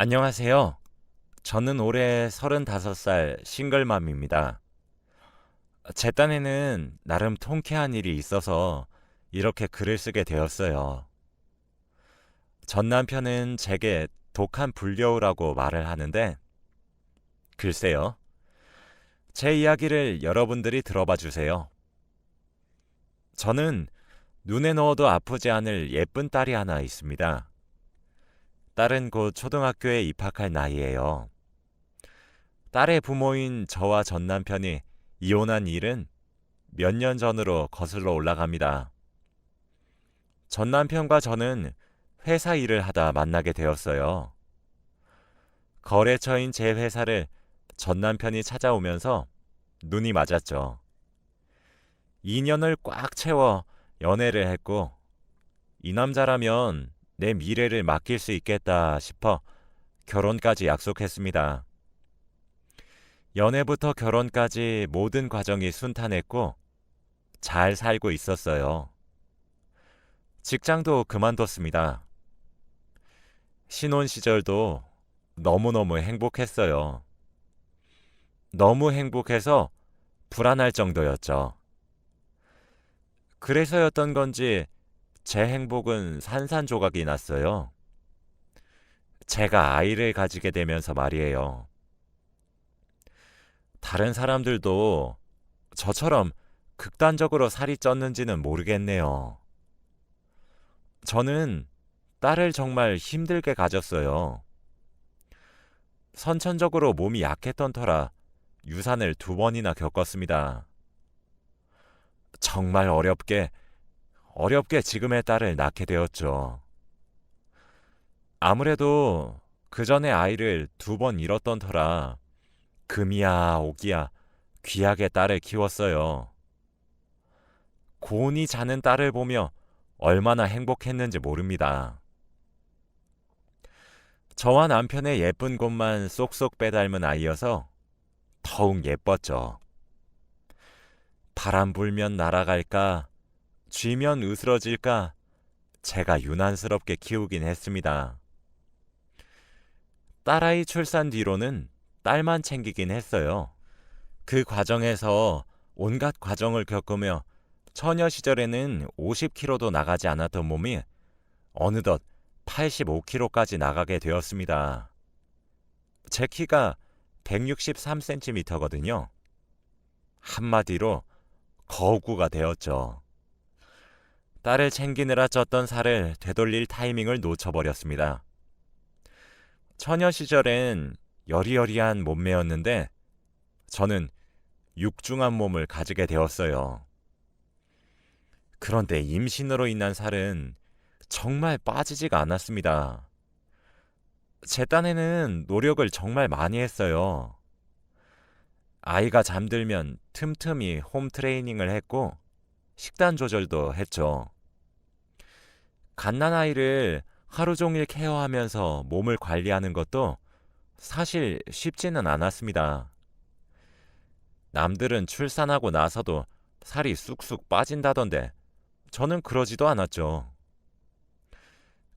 안녕하세요. 저는 올해 35살 싱글맘입니다. 제 딴에는 나름 통쾌한 일이 있어서 이렇게 글을 쓰게 되었어요. 전 남편은 제게 독한 불려우라고 말을 하는데, 글쎄요. 제 이야기를 여러분들이 들어봐 주세요. 저는 눈에 넣어도 아프지 않을 예쁜 딸이 하나 있습니다. 딸은 곧 초등학교에 입학할 나이예요. 딸의 부모인 저와 전 남편이 이혼한 일은 몇 년 전으로 거슬러 올라갑니다. 전 남편과 저는 회사 일을 하다 만나게 되었어요. 거래처인 제 회사를 전 남편이 찾아오면서 눈이 맞았죠. 2년을 꽉 채워 연애를 했고, 이 남자라면 내 미래를 맡길 수 있겠다 싶어 결혼까지 약속했습니다. 연애부터 결혼까지 모든 과정이 순탄했고 잘 살고 있었어요. 직장도 그만뒀습니다. 신혼 시절도 너무너무 행복했어요. 너무 행복해서 불안할 정도였죠. 그래서였던 건지 제 행복은 산산조각이 났어요. 제가 아이를 가지게 되면서 말이에요. 다른 사람들도 저처럼 극단적으로 살이 쪘는지는 모르겠네요. 저는 딸을 정말 힘들게 가졌어요. 선천적으로 몸이 약했던 터라 유산을 두 번이나 겪었습니다. 정말 어렵게 어렵게 지금의 딸을 낳게 되었죠. 아무래도 그 전에 아이를 두 번 잃었던 터라 금이야 오기야 귀하게 딸을 키웠어요. 고운히 자는 딸을 보며 얼마나 행복했는지 모릅니다. 저와 남편의 예쁜 곳만 쏙쏙 빼닮은 아이여서 더욱 예뻤죠. 바람 불면 날아갈까, 쥐면 으스러질까 제가 유난스럽게 키우긴 했습니다. 딸아이 출산 뒤로는 딸만 챙기긴 했어요. 그 과정에서 온갖 과정을 겪으며 처녀 시절에는 50kg도 나가지 않았던 몸이 어느덧 85kg까지 나가게 되었습니다. 제 키가 163cm거든요. 한마디로 거구가 되었죠. 딸을 챙기느라 쪘던 살을 되돌릴 타이밍을 놓쳐버렸습니다. 처녀 시절엔 여리여리한 몸매였는데 저는 육중한 몸을 가지게 되었어요. 그런데 임신으로 인한 살은 정말 빠지지가 않았습니다. 제 딴에는 노력을 정말 많이 했어요. 아이가 잠들면 틈틈이 홈 트레이닝을 했고 식단 조절도 했죠. 갓난아이를 하루 종일 케어하면서 몸을 관리하는 것도 사실 쉽지는 않았습니다. 남들은 출산하고 나서도 살이 쑥쑥 빠진다던데 저는 그러지도 않았죠.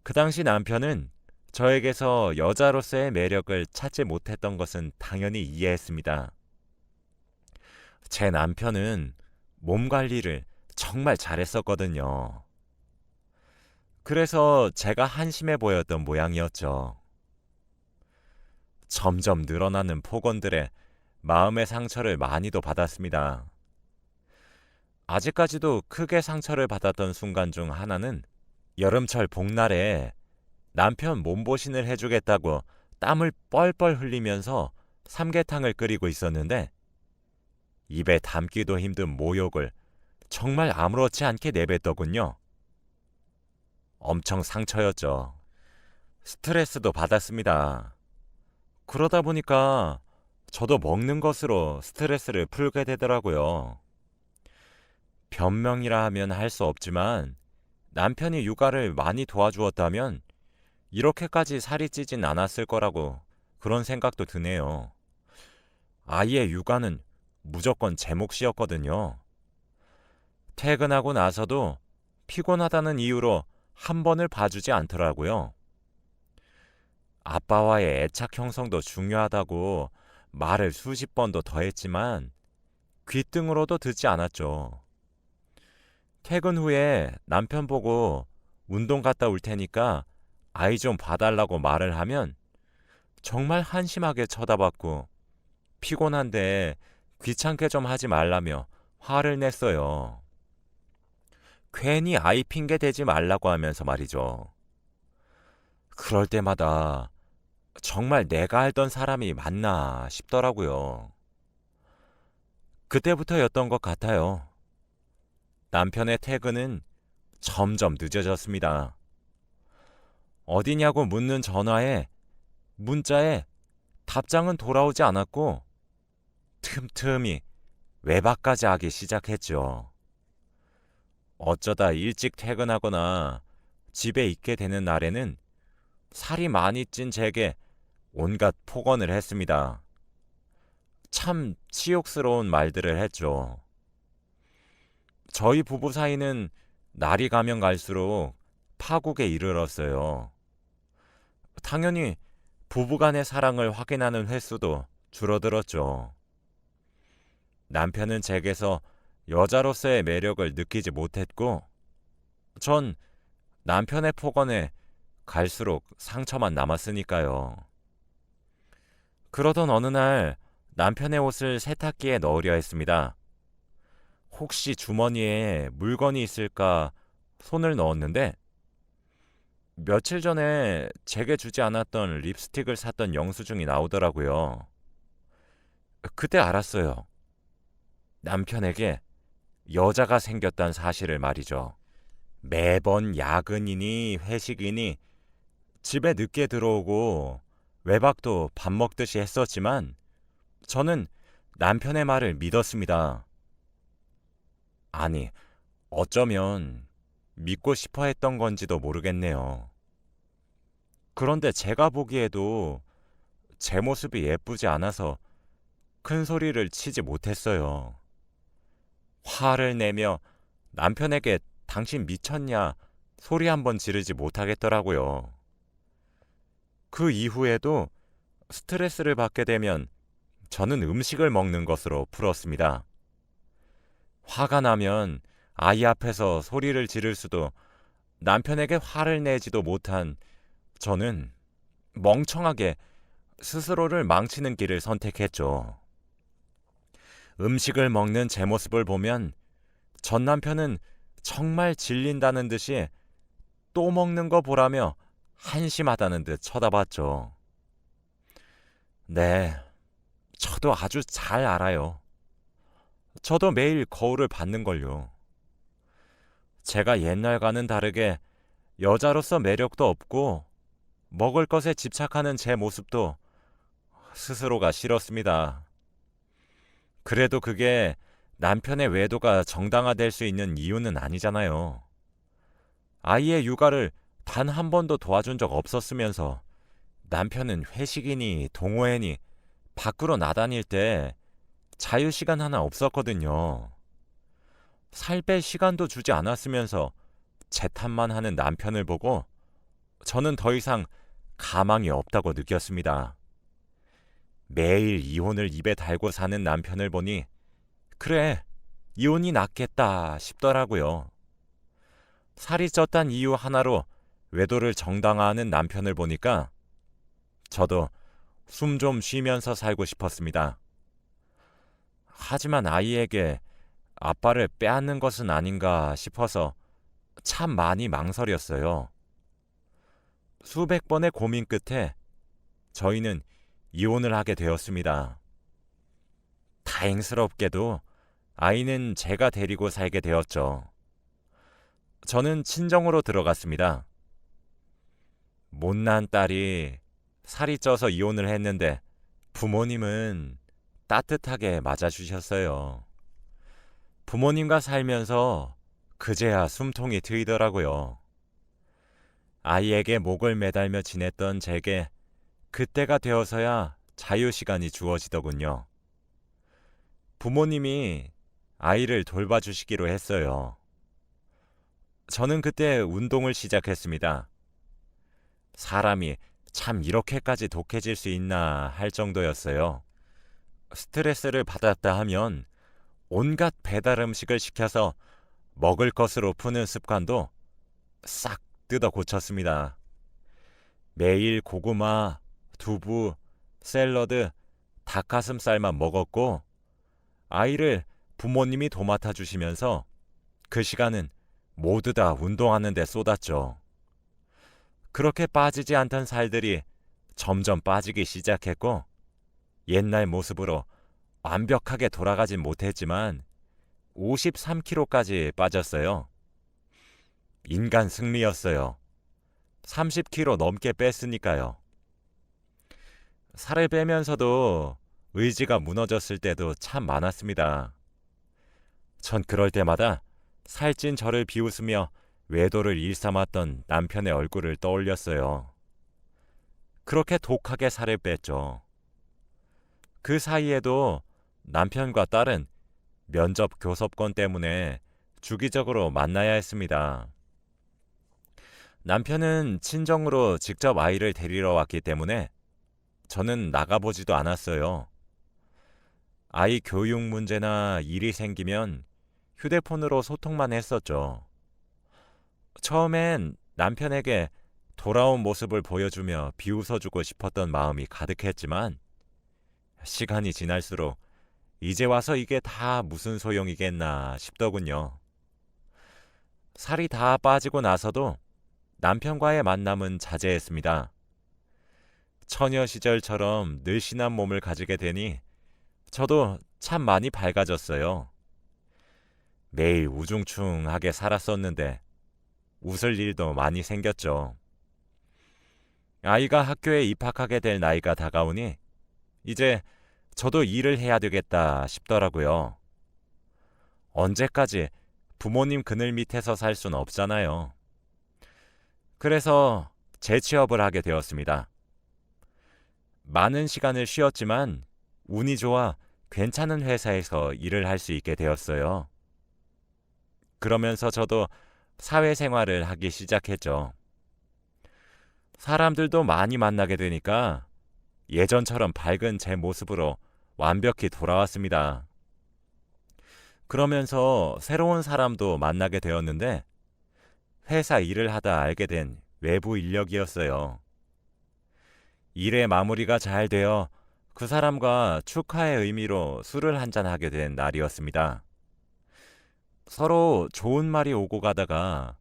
그 당시 남편은 저에게서 여자로서의 매력을 찾지 못했던 것은 당연히 이해했습니다. 제 남편은 몸 관리를 정말 잘했었거든요. 그래서 제가 한심해 보였던 모양이었죠. 점점 늘어나는 폭언들에 마음의 상처를 많이도 받았습니다. 아직까지도 크게 상처를 받았던 순간 중 하나는 여름철 복날에 남편 몸보신을 해주겠다고 땀을 뻘뻘 흘리면서 삼계탕을 끓이고 있었는데 입에 담기도 힘든 모욕을 정말 아무렇지 않게 내뱉더군요. 엄청 상처였죠. 스트레스도 받았습니다. 그러다 보니까 저도 먹는 것으로 스트레스를 풀게 되더라고요. 변명이라 하면 할 수 없지만 남편이 육아를 많이 도와주었다면 이렇게까지 살이 찌진 않았을 거라고 그런 생각도 드네요. 아이의 육아는 무조건 제 몫이었거든요. 퇴근하고 나서도 피곤하다는 이유로 한 번을 봐주지 않더라고요. 아빠와의 애착 형성도 중요하다고 말을 수십 번도 더 했지만 귓등으로도 듣지 않았죠. 퇴근 후에 남편 보고 운동 갔다 올 테니까 아이 좀 봐달라고 말을 하면 정말 한심하게 쳐다봤고 피곤한데 귀찮게 좀 하지 말라며 화를 냈어요. 괜히 아이 핑계 대지 말라고 하면서 말이죠. 그럴 때마다 정말 내가 알던 사람이 맞나 싶더라고요. 그때부터였던 것 같아요. 남편의 퇴근은 점점 늦어졌습니다. 어디냐고 묻는 전화에 문자에 답장은 돌아오지 않았고 틈틈이 외박까지 하기 시작했죠. 어쩌다 일찍 퇴근하거나 집에 있게 되는 날에는 살이 많이 찐 제게 온갖 폭언을 했습니다. 참 치욕스러운 말들을 했죠. 저희 부부 사이는 날이 가면 갈수록 파국에 이르렀어요. 당연히 부부 간의 사랑을 확인하는 횟수도 줄어들었죠. 남편은 제게서 여자로서의 매력을 느끼지 못했고, 전 남편의 폭언에 갈수록 상처만 남았으니까요. 그러던 어느 날 남편의 옷을 세탁기에 넣으려 했습니다. 혹시 주머니에 물건이 있을까 손을 넣었는데 며칠 전에 제게 주지 않았던 립스틱을 샀던 영수증이 나오더라고요. 그때 알았어요. 남편에게 여자가 생겼단 사실을 말이죠. 매번 야근이니 회식이니 집에 늦게 들어오고 외박도 밥 먹듯이 했었지만 저는 남편의 말을 믿었습니다. 아니, 어쩌면 믿고 싶어 했던 건지도 모르겠네요. 그런데 제가 보기에도 제 모습이 예쁘지 않아서 큰 소리를 치지 못했어요. 화를 내며 남편에게 당신 미쳤냐 소리 한번 지르지 못하겠더라고요. 그 이후에도 스트레스를 받게 되면 저는 음식을 먹는 것으로 풀었습니다. 화가 나면 아이 앞에서 소리를 지를 수도 남편에게 화를 내지도 못한 저는 멍청하게 스스로를 망치는 길을 선택했죠. 음식을 먹는 제 모습을 보면 전 남편은 정말 질린다는 듯이 또 먹는 거 보라며 한심하다는 듯 쳐다봤죠. 네, 저도 아주 잘 알아요. 저도 매일 거울을 받는걸요. 제가 옛날과는 다르게 여자로서 매력도 없고 먹을 것에 집착하는 제 모습도 스스로가 싫었습니다. 그래도 그게 남편의 외도가 정당화될 수 있는 이유는 아니잖아요. 아이의 육아를 단 한 번도 도와준 적 없었으면서 남편은 회식이니 동호회니 밖으로 나다닐 때 자유시간 하나 없었거든요. 살 뺄 시간도 주지 않았으면서 재탄만 하는 남편을 보고 저는 더 이상 가망이 없다고 느꼈습니다. 매일 이혼을 입에 달고 사는 남편을 보니 그래, 이혼이 낫겠다 싶더라고요. 살이 쪘단 이유 하나로 외도를 정당화하는 남편을 보니까 저도 숨 좀 쉬면서 살고 싶었습니다. 하지만 아이에게 아빠를 빼앗는 것은 아닌가 싶어서 참 많이 망설였어요. 수백 번의 고민 끝에 저희는 이혼을 하게 되었습니다. 다행스럽게도 아이는 제가 데리고 살게 되었죠. 저는 친정으로 들어갔습니다. 못난 딸이 살이 쪄서 이혼을 했는데 부모님은 따뜻하게 맞아주셨어요. 부모님과 살면서 그제야 숨통이 트이더라고요. 아이에게 목을 매달며 지냈던 제게 그때가 되어서야 자유 시간이 주어지더군요. 부모님이 아이를 돌봐주시기로 했어요. 저는 그때 운동을 시작했습니다. 사람이 참 이렇게까지 독해질 수 있나 할 정도였어요. 스트레스를 받았다 하면 온갖 배달 음식을 시켜서 먹을 것으로 푸는 습관도 싹 뜯어 고쳤습니다. 매일 고구마, 두부, 샐러드, 닭가슴살만 먹었고 아이를 부모님이 도맡아 주시면서 그 시간은 모두 다 운동하는 데 쏟았죠. 그렇게 빠지지 않던 살들이 점점 빠지기 시작했고 옛날 모습으로 완벽하게 돌아가진 못했지만 53kg까지 빠졌어요. 인간 승리였어요. 30kg 넘게 뺐으니까요. 살을 빼면서도 의지가 무너졌을 때도 참 많았습니다. 전 그럴 때마다 살찐 저를 비웃으며 외도를 일삼았던 남편의 얼굴을 떠올렸어요. 그렇게 독하게 살을 뺐죠. 그 사이에도 남편과 딸은 면접 교섭권 때문에 주기적으로 만나야 했습니다. 남편은 친정으로 직접 아이를 데리러 왔기 때문에 저는 나가보지도 않았어요. 아이 교육 문제나 일이 생기면 휴대폰으로 소통만 했었죠. 처음엔 남편에게 돌아온 모습을 보여주며 비웃어주고 싶었던 마음이 가득했지만 시간이 지날수록 이제 와서 이게 다 무슨 소용이겠나 싶더군요. 살이 다 빠지고 나서도 남편과의 만남은 자제했습니다. 처녀 시절처럼 늘씬한 몸을 가지게 되니 저도 참 많이 밝아졌어요. 매일 우중충하게 살았었는데 웃을 일도 많이 생겼죠. 아이가 학교에 입학하게 될 나이가 다가오니 이제 저도 일을 해야 되겠다 싶더라고요. 언제까지 부모님 그늘 밑에서 살 순 없잖아요. 그래서 재취업을 하게 되었습니다. 많은 시간을 쉬었지만 운이 좋아 괜찮은 회사에서 일을 할 수 있게 되었어요. 그러면서 저도 사회생활을 하기 시작했죠. 사람들도 많이 만나게 되니까 예전처럼 밝은 제 모습으로 완벽히 돌아왔습니다. 그러면서 새로운 사람도 만나게 되었는데 회사 일을 하다 알게 된 외부 인력이었어요. 일의 마무리가 잘 되어 그 사람과 축하의 의미로 술을 한잔 하게 된 날이었습니다. 서로 좋은 말이 오고 가다가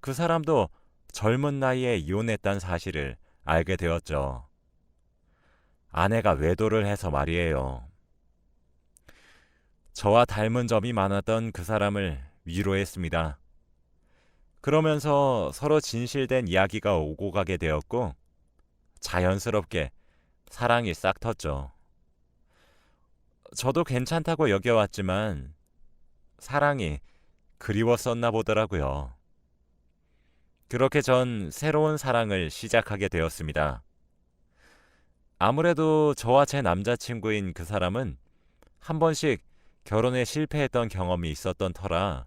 그 사람도 젊은 나이에 이혼했다는 사실을 알게 되었죠. 아내가 외도를 해서 말이에요. 저와 닮은 점이 많았던 그 사람을 위로했습니다. 그러면서 서로 진실된 이야기가 오고 가게 되었고, 자연스럽게 사랑이 싹 텄죠. 저도 괜찮다고 여겨왔지만, 사랑이 그리웠었나 보더라고요. 그렇게 전 새로운 사랑을 시작하게 되었습니다. 아무래도 저와 제 남자친구인 그 사람은 한 번씩 결혼에 실패했던 경험이 있었던 터라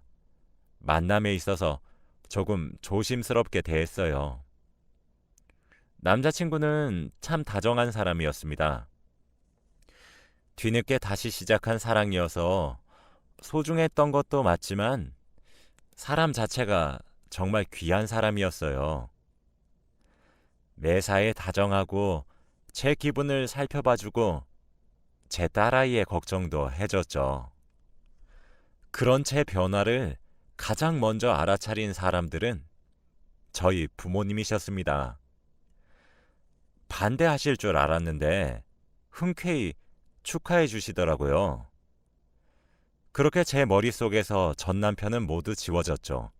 만남에 있어서 조금 조심스럽게 대했어요. 남자친구는 참 다정한 사람이었습니다. 뒤늦게 다시 시작한 사랑이어서 소중했던 것도 맞지만 사람 자체가 정말 귀한 사람이었어요. 매사에 다정하고 제 기분을 살펴봐주고 제 딸아이의 걱정도 해줬죠. 그런 제 변화를 가장 먼저 알아차린 사람들은 저희 부모님이셨습니다. 반대하실 줄 알았는데 흔쾌히 축하해 주시더라고요. 그렇게 제 머릿속에서 전 남편은 모두 지워졌죠.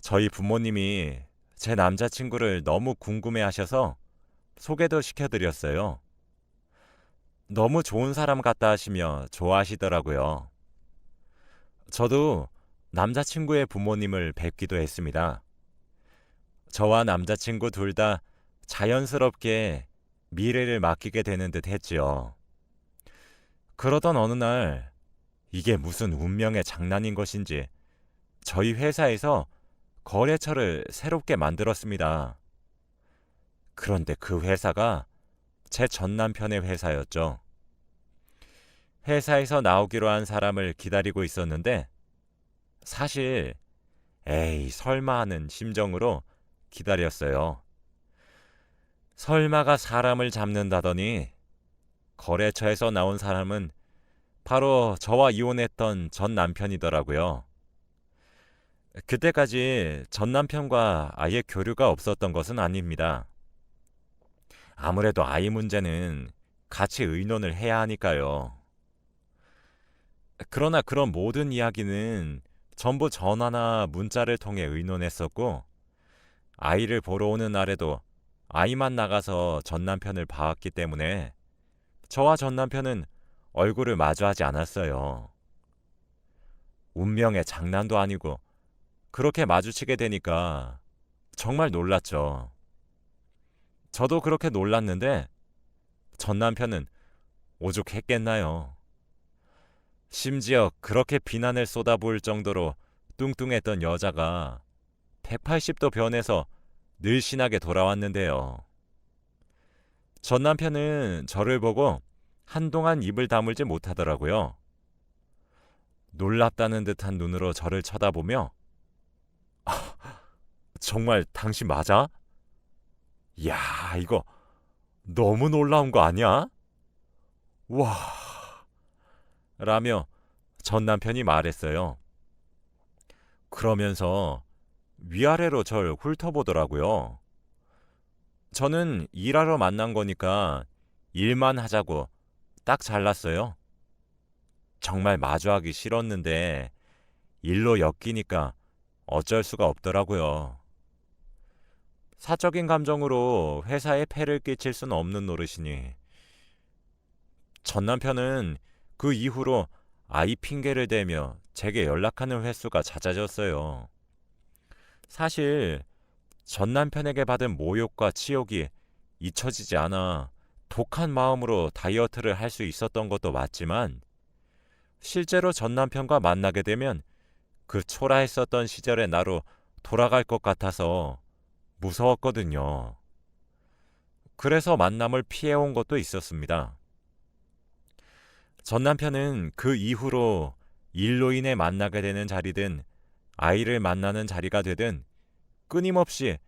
저희 부모님이 제 남자친구를 너무 궁금해 하셔서 소개도 시켜드렸어요. 너무 좋은 사람 같다 하시며 좋아하시더라고요. 저도 남자친구의 부모님을 뵙기도 했습니다. 저와 남자친구 둘 다 자연스럽게 미래를 맡기게 되는 듯 했지요. 그러던 어느 날 이게 무슨 운명의 장난인 것인지 저희 회사에서 거래처를 새롭게 만들었습니다. 그런데 그 회사가 제 전 남편의 회사였죠. 회사에서 나오기로 한 사람을 기다리고 있었는데 사실 에이 설마 하는 심정으로 기다렸어요. 설마가 사람을 잡는다더니 거래처에서 나온 사람은 바로 저와 이혼했던 전 남편이더라고요. 그때까지 전 남편과 아예 교류가 없었던 것은 아닙니다. 아무래도 아이 문제는 같이 의논을 해야 하니까요. 그러나 그런 모든 이야기는 전부 전화나 문자를 통해 의논했었고, 아이를 보러 오는 날에도 아이만 나가서 전 남편을 봐왔기 때문에 저와 전 남편은 얼굴을 마주하지 않았어요. 운명의 장난도 아니고 그렇게 마주치게 되니까 정말 놀랐죠. 저도 그렇게 놀랐는데 전 남편은 오죽했겠나요. 심지어 그렇게 비난을 쏟아부을 정도로 뚱뚱했던 여자가 180도 변해서 늘씬하게 돌아왔는데요. 전 남편은 저를 보고 한동안 입을 다물지 못하더라고요. 놀랍다는 듯한 눈으로 저를 쳐다보며 아, 정말 당신 맞아? 야, 이거 너무 놀라운 거 아니야? 와. 라며 전 남편이 말했어요. 그러면서 위아래로 절 훑어보더라고요. 저는 일하러 만난 거니까 일만 하자고 딱 잘랐어요. 정말 마주하기 싫었는데 일로 엮이니까 어쩔 수가 없더라고요. 사적인 감정으로 회사에 폐를 끼칠 수는 없는 노릇이니 전 남편은 그 이후로 아이 핑계를 대며 제게 연락하는 횟수가 잦아졌어요. 사실 전 남편에게 받은 모욕과 치욕이 잊혀지지 않아 독한 마음으로 다이어트를 할 수 있었던 것도 맞지만 실제로 전 남편과 만나게 되면 그 초라했었던 시절의 나로 돌아갈 것 같아서 무서웠거든요. 그래서 만남을 피해온 것도 있었습니다. 전 남편은 그 이후로 일로 인해 만나게 되는 자리든 아이를 만나는 자리가 되든 끊임없이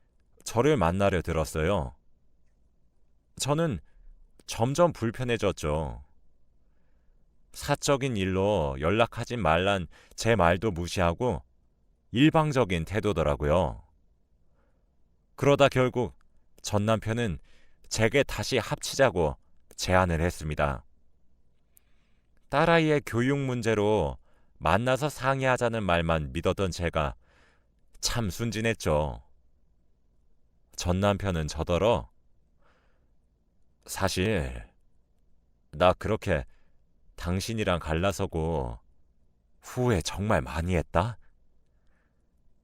저를 만나려 들었어요. 저는 점점 불편해졌죠. 사적인 일로 연락하지 말란 제 말도 무시하고 일방적인 태도더라고요. 그러다 결국 전 남편은 제게 다시 합치자고 제안을 했습니다. 딸아이의 교육 문제로 만나서 상의하자는 말만 믿었던 제가 참 순진했죠. 전 남편은 저더러 사실 나 그렇게 당신이랑 갈라서고 후회 정말 많이 했다.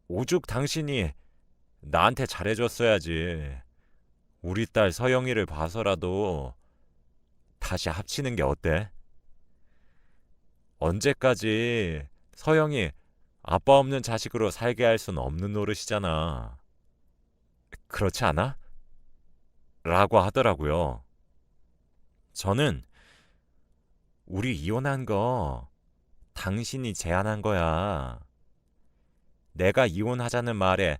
오죽 당신이 나한테 잘해줬어야지. 우리 딸 서영이를 봐서라도 다시 합치는 게 어때? 언제까지 서영이 아빠 없는 자식으로 살게 할 수는 없는 노릇이잖아. 그렇지 않아? 라고 하더라고요. 저는 우리 이혼한 거 당신이 제안한 거야. 내가 이혼하자는 말에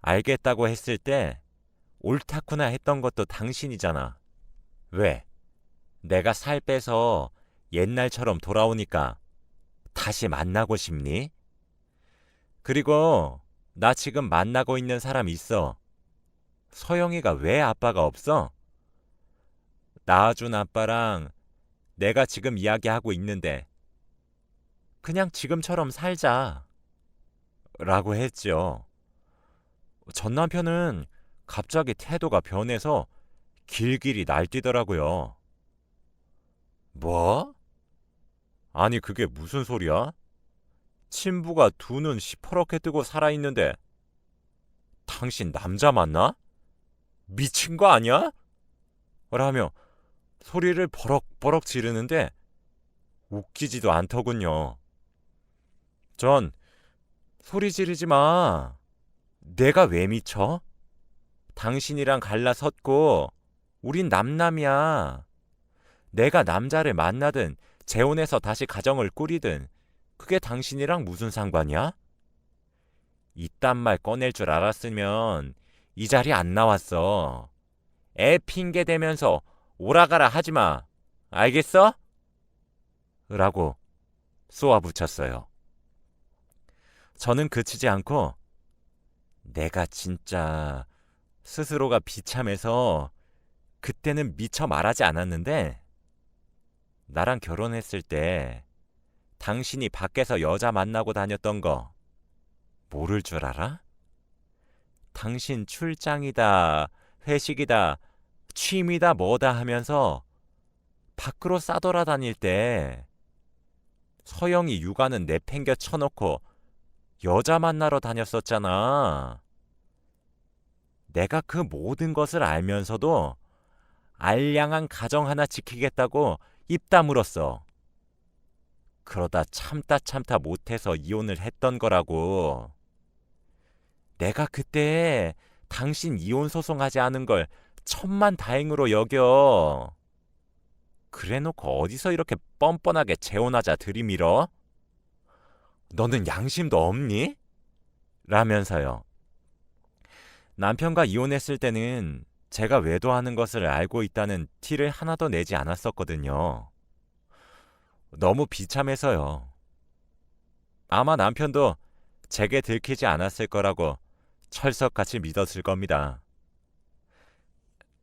알겠다고 했을 때 옳다구나 했던 것도 당신이잖아. 왜? 내가 살 빼서 옛날처럼 돌아오니까 다시 만나고 싶니? 그리고 나 지금 만나고 있는 사람 있어. 서영이가 왜 아빠가 없어? 낳아준 아빠랑 내가 지금 이야기하고 있는데 그냥 지금처럼 살자. 라고 했죠. 전 남편은 갑자기 태도가 변해서 길길이 날뛰더라고요. 뭐? 아니 그게 무슨 소리야? 친부가 두 눈 시퍼렇게 뜨고 살아있는데 당신 남자 맞나? 미친 거 아니야? 라며 소리를 버럭버럭 지르는데 웃기지도 않더군요. 전 소리 지르지 마. 내가 왜 미쳐? 당신이랑 갈라섰고 우린 남남이야. 내가 남자를 만나든 재혼해서 다시 가정을 꾸리든 그게 당신이랑 무슨 상관이야? 이딴 말 꺼낼 줄 알았으면 이 자리 안 나왔어. 애 핑계 대면서 오라가라 하지 마. 알겠어? 라고 쏘아붙였어요. 저는 그치지 않고 내가 진짜 스스로가 비참해서 그때는 미처 말하지 않았는데 나랑 결혼했을 때 당신이 밖에서 여자 만나고 다녔던 거 모를 줄 알아? 당신 출장이다, 회식이다, 취미다, 뭐다 하면서 밖으로 싸돌아 다닐 때 서영이 육아는 내팽겨 쳐놓고 여자 만나러 다녔었잖아. 내가 그 모든 것을 알면서도 알량한 가정 하나 지키겠다고 입 다물었어. 그러다 참다 참다 못해서 이혼을 했던 거라고. 내가 그때 당신 이혼 소송하지 않은 걸 천만 다행으로 여겨. 그래 놓고 어디서 이렇게 뻔뻔하게 재혼하자 들이밀어? 너는 양심도 없니? 라면서요. 남편과 이혼했을 때는 제가 외도하는 것을 알고 있다는 티를 하나도 내지 않았었거든요. 너무 비참해서요. 아마 남편도 제게 들키지 않았을 거라고 철석같이 믿었을 겁니다.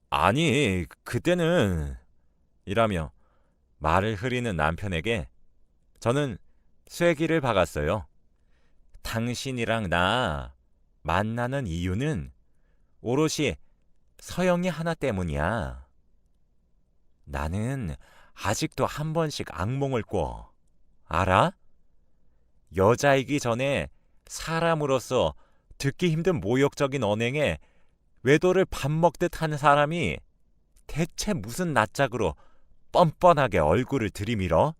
아니, 그때는 이라며 말을 흐리는 남편에게 저는 쐐기를 박았어요. 당신이랑 나 만나는 이유는 오롯이 서영이 하나 때문이야. 나는 아직도 한 번씩 악몽을 꿔. 알아? 여자이기 전에 사람으로서 듣기 힘든 모욕적인 언행에 외도를 밥 먹듯 하는 사람이 대체 무슨 낯짝으로 뻔뻔하게 얼굴을 들이밀어?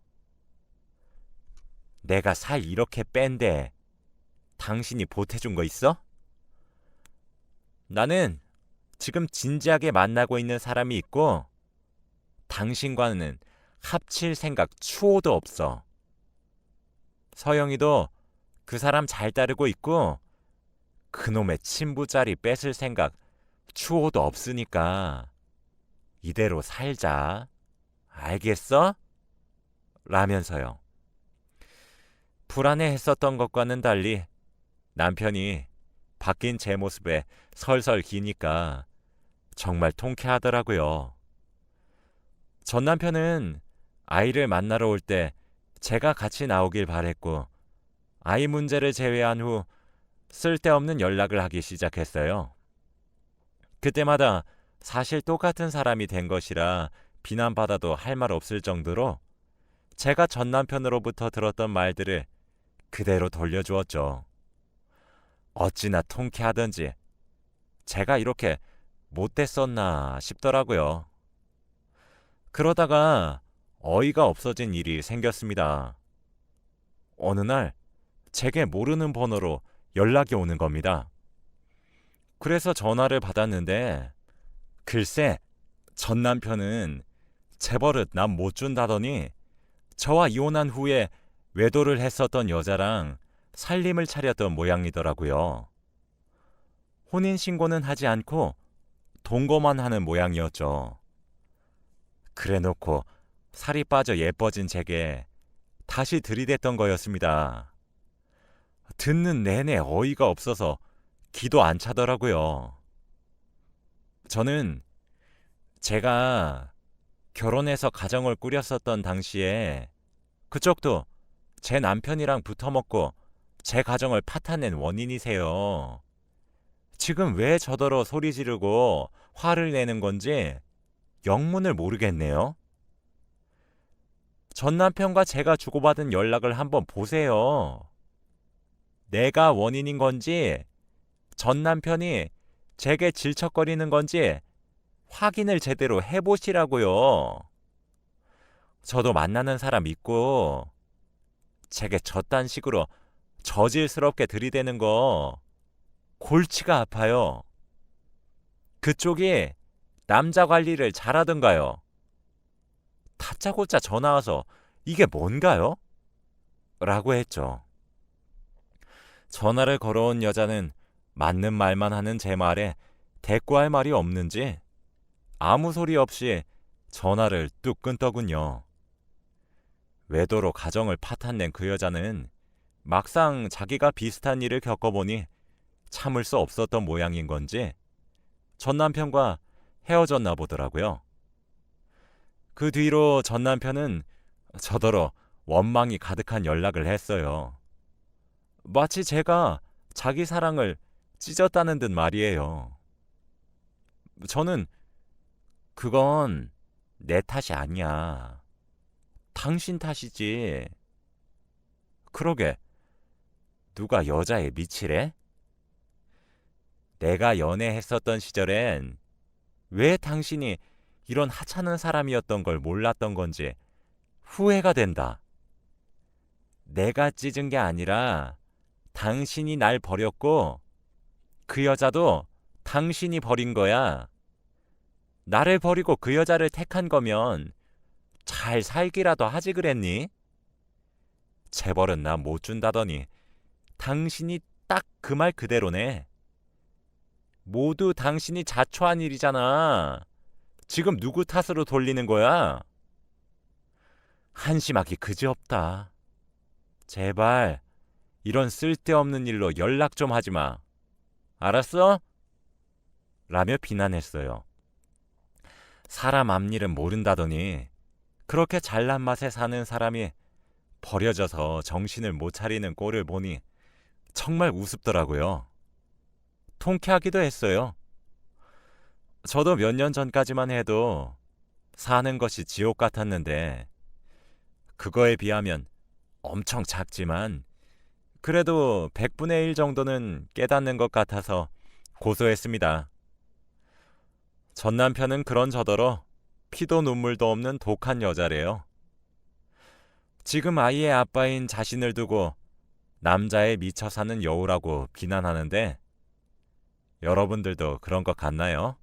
내가 살 이렇게 뺀데 당신이 보태준 거 있어? 나는 지금 진지하게 만나고 있는 사람이 있고 당신과는 합칠 생각 추호도 없어. 서영이도 그 사람 잘 따르고 있고 그놈의 친부 자리 뺏을 생각 추호도 없으니까 이대로 살자. 알겠어? 라면서요. 불안해했었던 것과는 달리 남편이 바뀐 제 모습에 설설 기니까 정말 통쾌하더라고요. 전 남편은 아이를 만나러 올 때 제가 같이 나오길 바랬고 아이 문제를 제외한 후 쓸데없는 연락을 하기 시작했어요. 그때마다 사실 똑같은 사람이 된 것이라 비난받아도 할 말 없을 정도로 제가 전 남편으로부터 들었던 말들을 그대로 돌려주었죠. 어찌나 통쾌하던지 제가 이렇게 못됐었나 싶더라고요. 그러다가 어이가 없어진 일이 생겼습니다. 어느 날 제게 모르는 번호로 연락이 오는 겁니다. 그래서 전화를 받았는데 글쎄 전 남편은 재벌을 남못 준다더니 저와 이혼한 후에 외도를 했었던 여자랑 살림을 차렸던 모양이더라고요. 혼인 신고는 하지 않고 동거만 하는 모양이었죠. 그래 놓고 살이 빠져 예뻐진 제게 다시 들이댔던 거였습니다. 듣는 내내 어이가 없어서 기도 안 차더라고요. 저는 제가 결혼해서 가정을 꾸렸었던 당시에 그쪽도 제 남편이랑 붙어먹고 제 가정을 파탄낸 원인이세요. 지금 왜 저더러 소리 지르고 화를 내는 건지 영문을 모르겠네요. 전 남편과 제가 주고받은 연락을 한번 보세요. 내가 원인인 건지 전 남편이 제게 질척거리는 건지 확인을 제대로 해보시라고요. 저도 만나는 사람 있고 제게 저딴 식으로 저질스럽게 들이대는 거 골치가 아파요. 그쪽이 남자 관리를 잘하던가요? 다짜고짜 전화 와서 이게 뭔가요? 라고 했죠. 전화를 걸어온 여자는 맞는 말만 하는 제 말에 대꾸할 말이 없는지 아무 소리 없이 전화를 뚝 끊더군요. 외도로 가정을 파탄낸 그 여자는 막상 자기가 비슷한 일을 겪어보니 참을 수 없었던 모양인 건지 전 남편과 헤어졌나 보더라고요. 그 뒤로 전 남편은 저더러 원망이 가득한 연락을 했어요. 마치 제가 자기 사랑을 찢었다는 듯 말이에요. 저는 그건 내 탓이 아니야. 당신 탓이지. 그러게. 누가 여자에 미치래? 내가 연애했었던 시절엔 왜 당신이 이런 하찮은 사람이었던 걸 몰랐던 건지 후회가 된다. 내가 찢은 게 아니라 당신이 날 버렸고 그 여자도 당신이 버린 거야. 나를 버리고 그 여자를 택한 거면 잘 살기라도 하지 그랬니? 재벌은 나 못 준다더니 당신이 딱 그 말 그대로네. 모두 당신이 자초한 일이잖아. 지금 누구 탓으로 돌리는 거야? 한심하기 그지없다. 제발 이런 쓸데없는 일로 연락 좀 하지 마. 알았어? 라며 비난했어요. 사람 앞일은 모른다더니 그렇게 잘난 맛에 사는 사람이 버려져서 정신을 못 차리는 꼴을 보니 정말 우습더라고요. 통쾌하기도 했어요. 저도 몇 년 전까지만 해도 사는 것이 지옥 같았는데 그거에 비하면 엄청 작지만 그래도 100분의 1 정도는 깨닫는 것 같아서 고소했습니다. 전 남편은 그런 저더러 피도 눈물도 없는 독한 여자래요. 지금 아이의 아빠인 자신을 두고 남자에 미쳐 사는 여우라고 비난하는데 여러분들도 그런 것 같나요?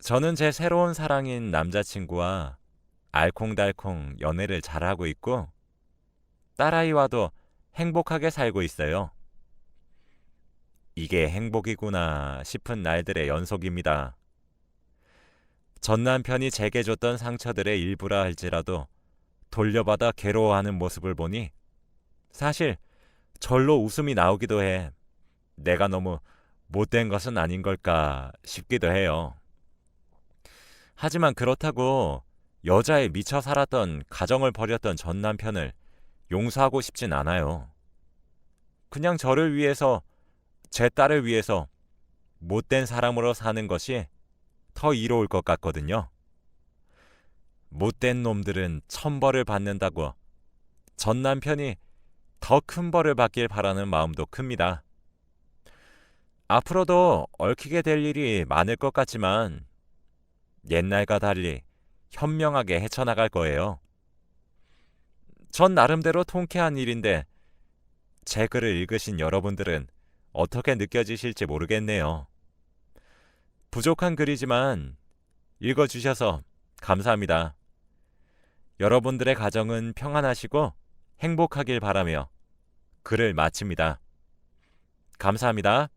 저는 제 새로운 사랑인 남자친구와 알콩달콩 연애를 잘하고 있고 딸아이와도 행복하게 살고 있어요. 이게 행복이구나 싶은 날들의 연속입니다. 전 남편이 제게 줬던 상처들의 일부라 할지라도 돌려받아 괴로워하는 모습을 보니 사실 절로 웃음이 나오기도 해. 내가 너무 못된 것은 아닌 걸까 싶기도 해요. 하지만 그렇다고 여자에 미쳐 살았던 가정을 버렸던 전 남편을 용서하고 싶진 않아요. 그냥 저를 위해서 제 딸을 위해서 못된 사람으로 사는 것이 더 이로울 것 같거든요. 못된 놈들은 천벌을 받는다고 전 남편이 더 큰 벌을 받길 바라는 마음도 큽니다. 앞으로도 얽히게 될 일이 많을 것 같지만 옛날과 달리 현명하게 헤쳐나갈 거예요. 전 나름대로 통쾌한 일인데 제 글을 읽으신 여러분들은 어떻게 느껴지실지 모르겠네요. 부족한 글이지만 읽어주셔서 감사합니다. 여러분들의 가정은 평안하시고 행복하길 바라며 글을 마칩니다. 감사합니다.